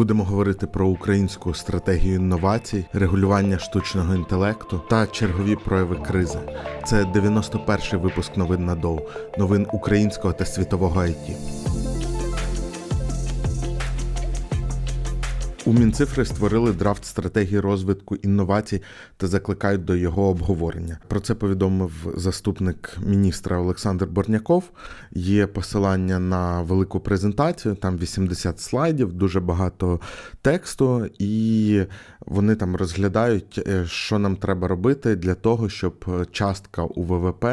Будемо говорити про українську стратегію інновацій, регулювання штучного інтелекту та чергові прояви кризи. Це 91-й випуск новин на доу, новин українського та світового IT. У Мінцифри створили драфт стратегії розвитку інновацій та закликають до його обговорення. Про це повідомив заступник міністра Олександр Борняков. Є посилання на велику презентацію, там 80 слайдів, дуже багато тексту, і вони там розглядають, е, що нам треба робити для того, щоб частка у ВВП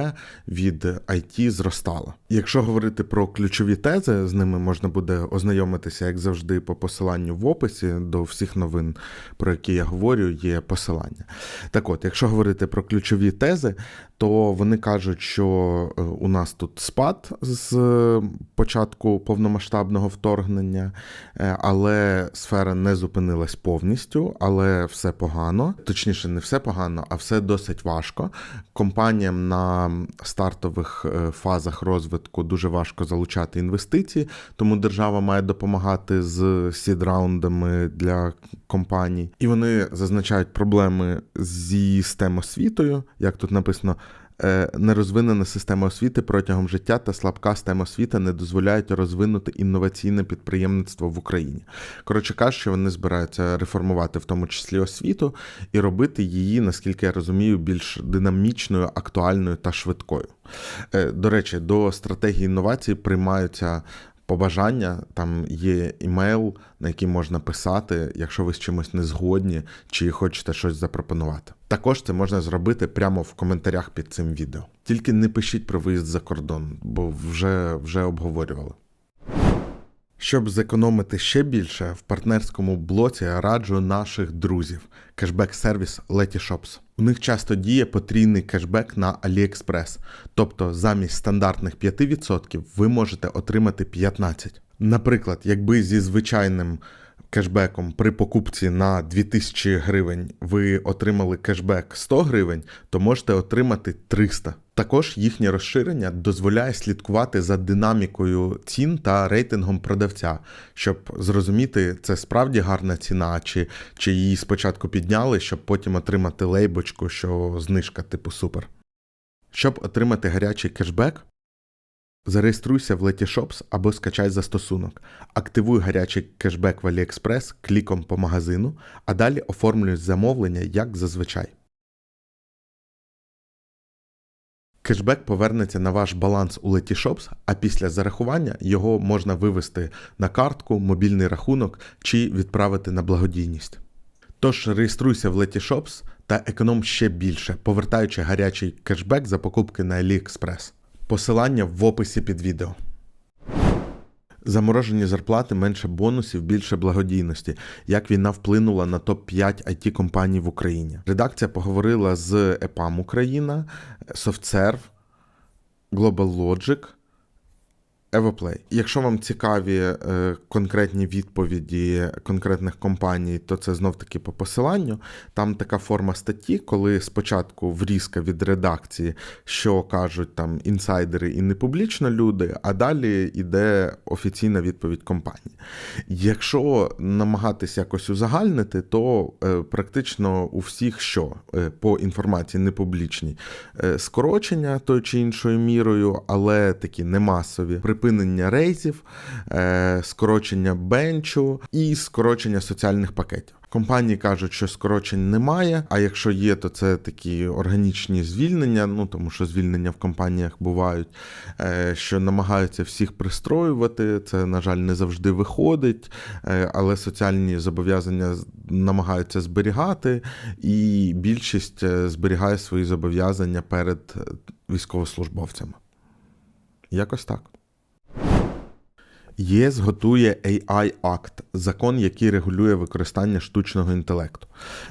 від IT зростала. Якщо говорити про ключові тези, з ними можна буде ознайомитися, як завжди, по посиланню в описі до всіх новин, про які я говорю, є посилання. Так от, якщо говорити про ключові тези, то вони кажуть, що е, у нас тут спад з початку повномасштабного вторгнення, е, але сфера не зупинилась повністю, але все погано. Точніше, не все погано, а все досить важко. Компаніям на стартових е, фазах розвитку дуже важко залучати інвестиції, тому держава має допомагати з сід-раундами для компаній. І вони зазначають проблеми зі STEM освітою, як тут написано. е, Нерозвинена система освіти протягом життя та слабка STEM освіта не дозволяють розвинути інноваційне підприємництво в Україні. Коротше кажучи, вони збираються реформувати в тому числі освіту і робити її, наскільки я розумію, більш динамічною, актуальною та швидкою. Е, До речі, до стратегії інновацій приймаються побажання. Там є імейл, на який можна писати, якщо ви з чимось не згодні чи хочете щось запропонувати. Також це можна зробити прямо в коментарях під цим відео. Тільки не пишіть про виїзд за кордон, бо вже, вже обговорювали. Щоб зекономити ще більше, в партнерському блоці раджу наших друзів кешбек-сервіс Letyshops. У них часто діє потрійний кешбек на AliExpress, тобто замість стандартних 5% ви можете отримати 15%. Наприклад, якби зі звичайним кешбеком при покупці на 2000 гривень ви отримали кешбек 100 гривень, то можете отримати 300. Також їхнє розширення дозволяє слідкувати за динамікою цін та рейтингом продавця, щоб зрозуміти, це справді гарна ціна, чи, чи її спочатку підняли, щоб потім отримати лейбочку, що знижка типу супер. Щоб отримати гарячий кешбек, зареєструйся в Letyshops або скачай застосунок. Активуй гарячий кешбек в AliExpress кліком по магазину, а далі оформлюй замовлення як зазвичай. Кешбек повернеться на ваш баланс у Letyshops, а після зарахування його можна вивести на картку, мобільний рахунок чи відправити на благодійність. Тож реєструйся в Letyshops та економ ще більше, повертаючи гарячий кешбек за покупки на AliExpress. Посилання в описі під відео. Заморожені зарплати, менше бонусів, більше благодійності. Як війна вплинула на топ-5 it компаній в Україні? Редакція поговорила з EPAM Україна, SoftServe, Global Logic, Evoplay. Якщо вам цікаві е, конкретні відповіді конкретних компаній, то це знов таки по посиланню. Там така форма статті, коли спочатку врізка від редакції, що кажуть там інсайдери і непублічно люди, а далі йде офіційна відповідь компанії. Якщо намагатись якось узагальнити, то е, практично у всіх що е, по інформації непублічній е, скорочення тою чи іншою мірою, але такі немасові припинення рейзів, е, скорочення бенчу і скорочення соціальних пакетів. Компанії кажуть, що скорочень немає, а якщо є, то це такі органічні звільнення, ну тому що звільнення в компаніях бувають, е, що намагаються всіх пристроювати. Це, на жаль, не завжди виходить, е, але соціальні зобов'язання намагаються зберігати, і більшість зберігає свої зобов'язання перед військовослужбовцями. Якось так. ЄС готує AI Act, закон, який регулює використання штучного інтелекту.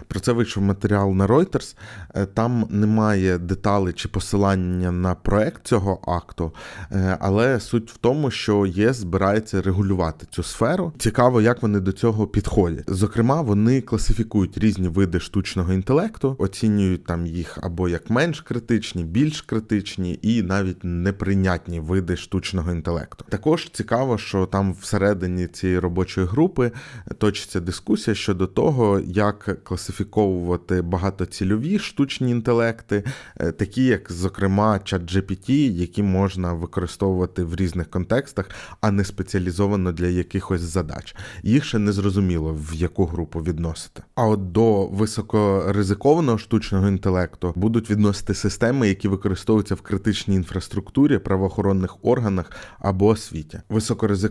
Про це вийшов матеріал на Reuters. Е, Там немає деталей чи посилання на проект цього акту, е, але суть в тому, що ЄС збирається регулювати цю сферу. Цікаво, як вони до цього підходять. Зокрема, вони класифікують різні види штучного інтелекту, оцінюють там їх або як менш критичні, більш критичні і навіть неприйнятні види штучного інтелекту. Також цікаво, що що там всередині цієї робочої групи точиться дискусія щодо того, як класифіковувати багатоцільові штучні інтелекти, е, такі як, зокрема, ChatGPT, які можна використовувати в різних контекстах, а не спеціалізовано для якихось задач. Їх ще не зрозуміло, в яку групу відносити. А от до високоризикованого штучного інтелекту будуть відносити системи, які використовуються в критичній інфраструктурі, правоохоронних органах або освіті. Високоризикований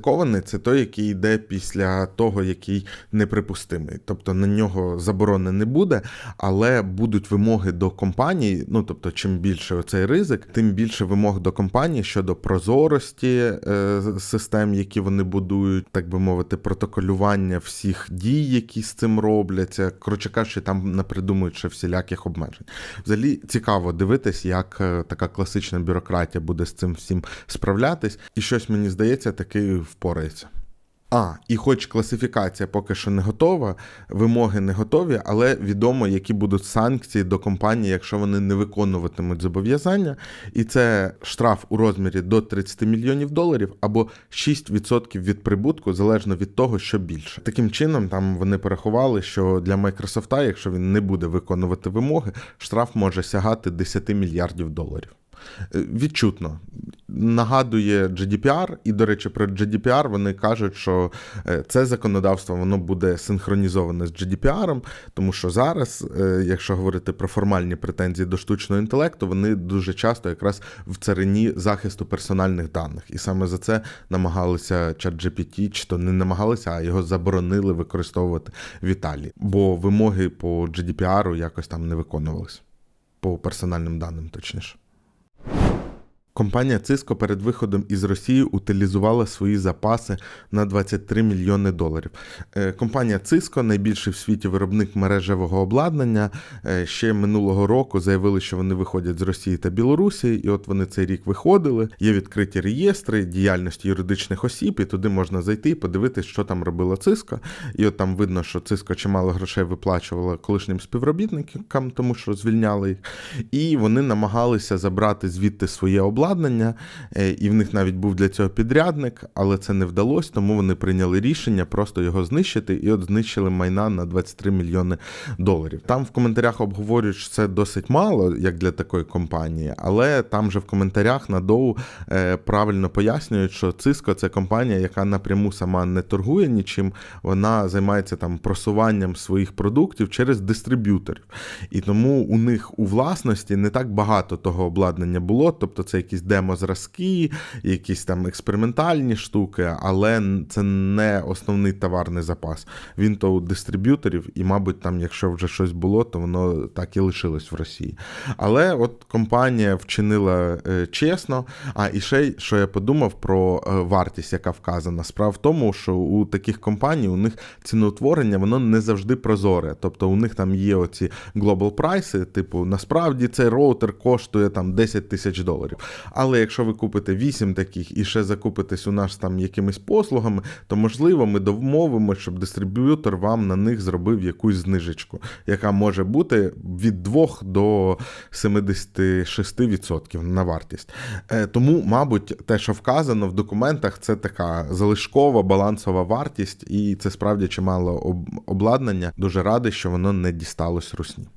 це той, який йде після того, який неприпустимий. Тобто на нього заборони не буде, але будуть вимоги до компаній. Ну тобто, чим більше оцей ризик, тим більше вимог до компаній щодо прозорості е, систем, які вони будують, так би мовити, протоколювання всіх дій, які з цим робляться. Коротше кажучи, там не придумують ще всіляких обмежень. Взагалі цікаво дивитись, як е, така класична бюрократія буде з цим всім справлятись, і щось мені здається, таки впорається. А, і хоч класифікація поки що не готова, вимоги не готові, але відомо, які будуть санкції до компанії, якщо вони не виконуватимуть зобов'язання. І це штраф у розмірі до 30 мільйонів доларів або 6% від прибутку, залежно від того, що більше. Таким чином, там вони порахували, що для Microsoft, якщо він не буде виконувати вимоги, штраф може сягати 10 мільярдів доларів. Е, Відчутно нагадує GDPR, і, до речі, про GDPR вони кажуть, що е, це законодавство воно буде синхронізоване з GDPR, тому що зараз, е, якщо говорити про формальні претензії до штучного інтелекту, вони дуже часто якраз в царині захисту персональних даних. І саме за це намагалися ChatGPT, чи то не намагалися, а його заборонили використовувати в Італії, бо вимоги по GDPR якось там не виконувалися. По персональним даним, точніше. Компанія Cisco перед виходом із Росії утилізувала свої запаси на 23 мільйони доларів. Е, Компанія Cisco, найбільший в світі виробник мережевого обладнання, е, ще минулого року заявили, що вони виходять з Росії та Білорусі, і от вони цей рік виходили. Є відкриті реєстри діяльності юридичних осіб, і туди можна зайти і подивитись, що там робила Cisco. І от там видно, що Cisco чимало грошей виплачувала колишнім співробітникам, тому що звільняли їх. І вони намагалися забрати звідти своє обладнання обладнання, е, і в них навіть був для цього підрядник, але це не вдалося, тому вони прийняли рішення просто його знищити, і от знищили майна на 23 мільйони доларів. Там в коментарях обговорюють, що це досить мало, як для такої компанії, але там же в коментарях на доу е, правильно пояснюють, що Cisco – це компанія, яка напряму сама не торгує нічим, вона займається там просуванням своїх продуктів через дистриб'юторів. І тому у них у власності не так багато того обладнання було, тобто це якісь демо-зразки, якісь там експериментальні штуки, але це не основний товарний запас. Він то у дистриб'юторів, і, мабуть, там, якщо вже щось було, то воно так і лишилось в Росії. Але от компанія вчинила е, чесно. А і ще що я подумав про е, вартість, яка вказана. Справа в тому, що у таких компаній у них ціноутворення воно не завжди прозоре. Тобто у них там є оці global прайси, типу, насправді цей роутер коштує там 10 тисяч доларів. Але якщо ви купите 8 таких і ще закупитесь у нас там якимись послугами, то можливо ми домовимо, щоб дистриб'ютор вам на них зробив якусь знижечку, яка може бути від 2 до 76% на вартість. Е, тому, мабуть, те, що вказано в документах, це така залишкова балансова вартість, і це справді чимало обладнання. Дуже радий, що воно не дісталось русні.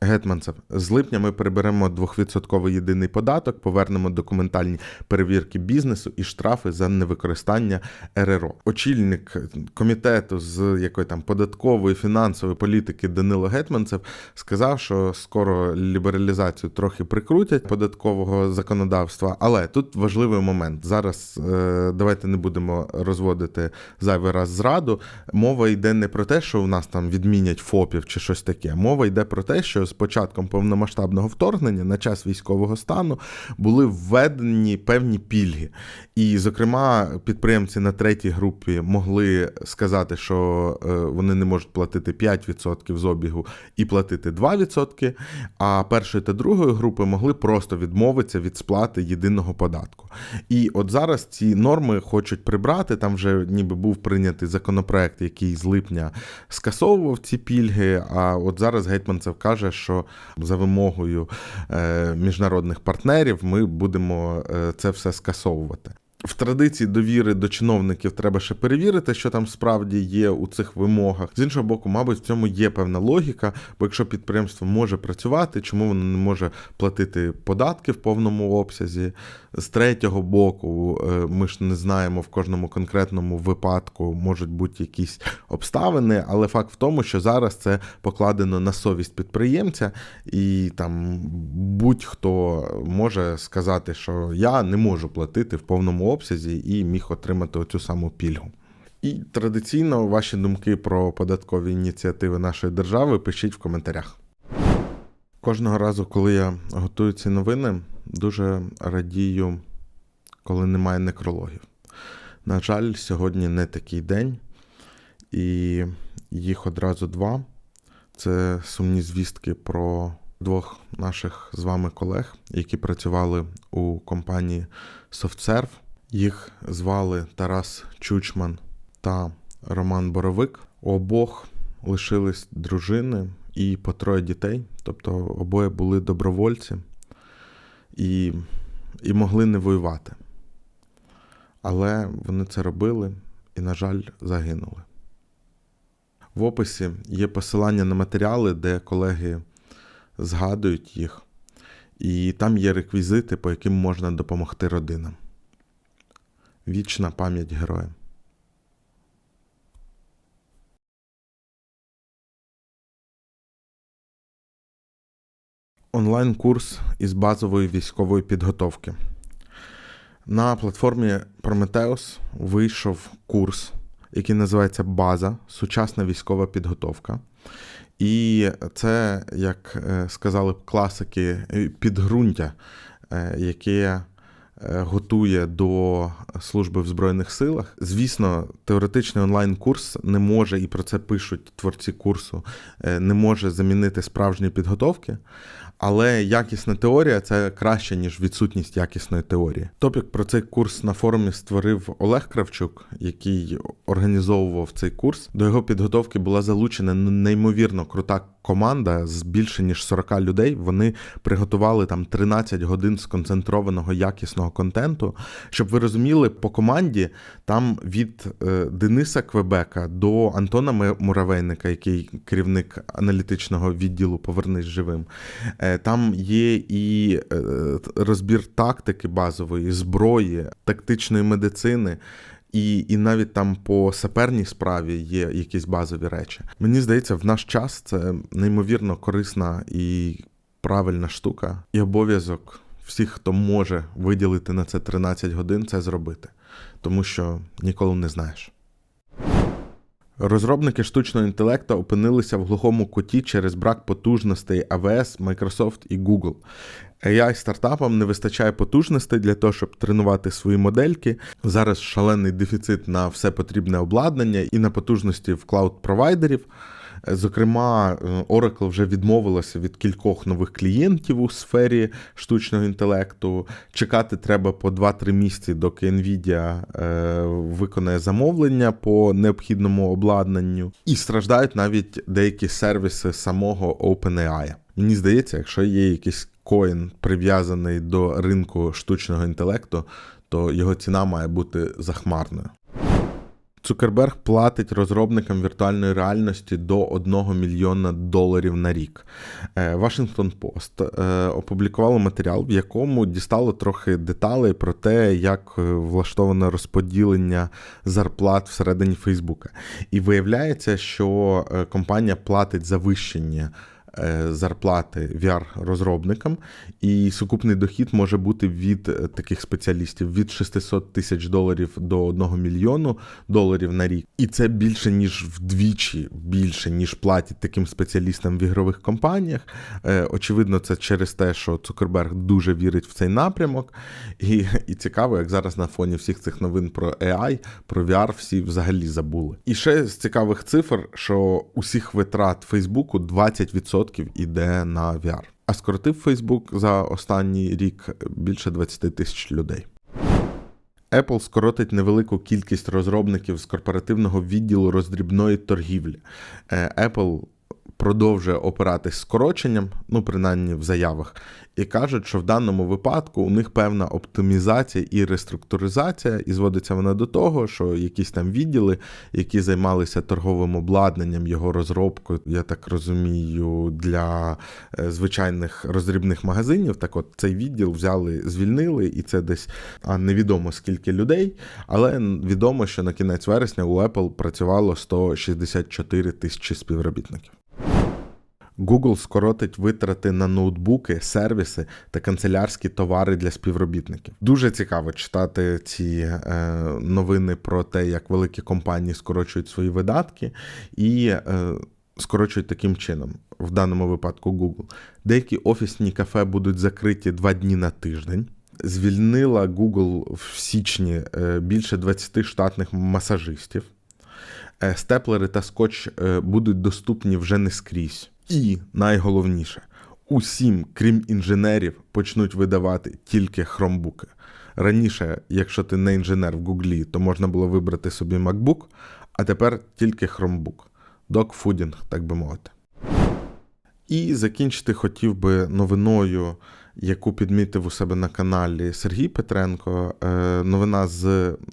Гетманцев, з липня ми приберемо 2% єдиний податок, повернемо документальні перевірки бізнесу і штрафи за невикористання РРО. Очільник комітету з якої там податкової фінансової політики Данило Гетманцев сказав, що скоро лібералізацію трохи прикрутять податкового законодавства. Але тут важливий момент. Зараз е, давайте не будемо розводити зайвий раз зраду. Мова йде не про те, що у нас там відмінять ФОПів чи щось таке. Мова йде про те, що з початком повномасштабного вторгнення на час військового стану були введені певні пільги. І, зокрема, підприємці на третій групі могли сказати, що е, вони не можуть платити 5% з обігу і платити 2%, а першої та другої групи могли просто відмовитися від сплати єдиного податку. І от зараз ці норми хочуть прибрати. Там вже ніби був прийнятий законопроект, який з липня скасовував ці пільги. А от зараз Гетьманцев каже, що за вимогою е, міжнародних партнерів ми будемо е, це все скасовувати. В традиції довіри до чиновників треба ще перевірити, що там справді є у цих вимогах. З іншого боку, мабуть, в цьому є певна логіка, бо якщо підприємство може працювати, чому воно не може платити податки в повному обсязі? З третього боку, е, ми ж не знаємо в кожному конкретному випадку можуть бути якісь обставини, але факт в тому, що зараз це покладено на совість підприємця, і там будь-хто може сказати, що я не можу платити в повному обсязі і міг отримати оцю саму пільгу. І традиційно ваші думки про податкові ініціативи нашої держави пишіть в коментарях. Кожного разу, коли я готую ці новини, дуже радію, коли немає некрологів. На жаль, сьогодні не такий день, і їх одразу два. Це сумні звістки про двох наших з вами колег, які працювали у компанії SoftServe. Їх звали Тарас Чучман та Роман Боровик. У обох лишились дружини і по троє дітей, тобто обоє були добровольці і, і могли не воювати. Але вони це робили і, на жаль, загинули. В описі є посилання на матеріали, де колеги згадують їх, і там є реквізити, по яким можна допомогти родинам. Вічна пам'ять героям. Онлайн-курс із базової військової підготовки. На платформі Prometheus вийшов курс, який називається База Сучасна військова підготовка. І це, як е, сказали б класики, підґрунтя, е, яке Е, готує до служби в Збройних силах. Звісно, теоретичний онлайн-курс не може, і про це пишуть творці курсу, е, не може замінити справжні підготовки. Але якісна теорія це краще, ніж відсутність якісної теорії. Топік про цей курс на форумі створив Олег Кравчук, який організовував цей курс. До його підготовки була залучена неймовірно крута команда з більше ніж 40 людей. Вони приготували там 13 годин сконцентрованого якісного контенту. Щоб ви розуміли, по команді там від е, Дениса Квебека до Антона Муравейника, який керівник аналітичного відділу Повернись живим. Е, там є і е, розбір тактики базової, зброї, тактичної медицини. І і навіть там по саперній справі є якісь базові речі. Мені здається, в наш час це неймовірно корисна і правильна штука, і обов'язок всіх, хто може виділити на це 13 годин, це зробити, тому що ніколи не знаєш. Розробники штучного інтелекту опинилися в глухому куті через брак потужностей AWS, Microsoft і Google. ai стартапам не вистачає потужностей для того, щоб тренувати свої модельки. Зараз шалений дефіцит на все потрібне обладнання і на потужності в клауд-провайдерів. Зокрема, е, Oracle вже відмовилася від кількох нових клієнтів у сфері штучного інтелекту. Чекати треба по 2-3 місяці, доки Nvidia е, виконає замовлення по необхідному обладнанню. І страждають навіть деякі сервіси самого OpenAI. Мені здається, якщо є якийсь коін прив'язаний до ринку штучного інтелекту, то його ціна має бути захмарною. Цукерберг платить розробникам віртуальної реальності до 1 мільйона доларів на рік. Вашингтон Пост е, опублікувало матеріал, в якому дістало трохи деталей про те, як е, влаштоване розподілення зарплат всередині Фейсбука. І виявляється, що е, компанія платить завищення Е, зарплати VR-розробникам, і сукупний дохід може бути від е, таких спеціалістів від 600 тисяч доларів до 1 мільйону доларів на рік. І це більше ніж вдвічі більше, ніж платять таким спеціалістам в ігрових компаніях. Е, очевидно, це через те, що Цукерберг дуже вірить в цей напрямок. І, І цікаво, як зараз на фоні всіх цих новин про AI, про VR всі взагалі забули. І ще з цікавих цифр, що усіх витрат Фейсбуку 20% 100% іде на VR. А скоротив Facebook за останній рік більше 20 тисяч людей. Apple скоротить невелику кількість розробників з корпоративного відділу роздрібної торгівлі. Е, Apple продовжує опиратись скороченням, ну принаймні в заявах, і кажуть, що в даному випадку у них певна оптимізація і реструктуризація, і зводиться вона до того, що якісь там відділи, які займалися торговим обладнанням, його розробкою, я так розумію, для е, звичайних роздрібних магазинів. Так от цей відділ взяли, звільнили, і це десь невідомо скільки людей, але відомо, що на кінець вересня у Apple працювало 164 тисячі співробітників. Google скоротить витрати на ноутбуки, сервіси та канцелярські товари для співробітників. Дуже цікаво читати ці е, новини про те, як великі компанії скорочують свої видатки і е, скорочують таким чином, в даному випадку Google. Деякі офісні кафе будуть закриті два дні на тиждень. Звільнила Google в січні е, більше 20 штатних масажистів. Степлери та скотч будуть доступні вже не скрізь. І найголовніше, усім, крім інженерів, почнуть видавати тільки хромбуки. Раніше, якщо ти не інженер в Гуглі, то можна було вибрати собі MacBook, а тепер тільки хромбук. Докфудінг, так би мовити. І закінчити хотів би новиною, яку підмітив у себе на каналі Сергій Петренко. Е, Новина з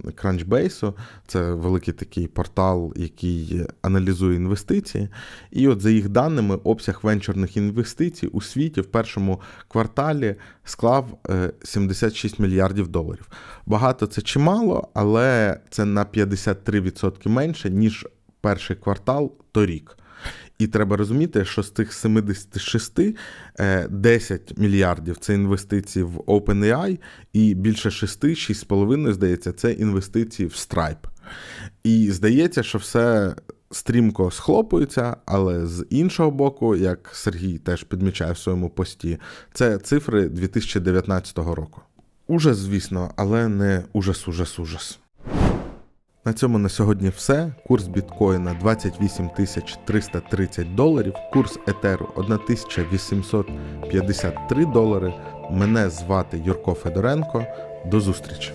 Crunchbase. Це великий такий портал, який аналізує інвестиції. І от за їх даними, обсяг венчурних інвестицій у світі в першому кварталі склав е, 76 мільярдів доларів. Багато це чимало, але це на 53% менше, ніж перший квартал торік. І треба розуміти, що з тих 76 е, 10 мільярдів це інвестиції в OpenAI, і більше 6, 6,5, здається, це інвестиції в Stripe. І здається, що все стрімко схлопується, але з іншого боку, як Сергій теж підмічає в своєму пості, це цифри 2019 року. Ужас, звісно, але не ужас, ужас, ужас. На цьому на сьогодні все. Курс біткоїна 28 330 доларів, курс етеру 1853 долари. Мене звати Юрко Федоренко. До зустрічі!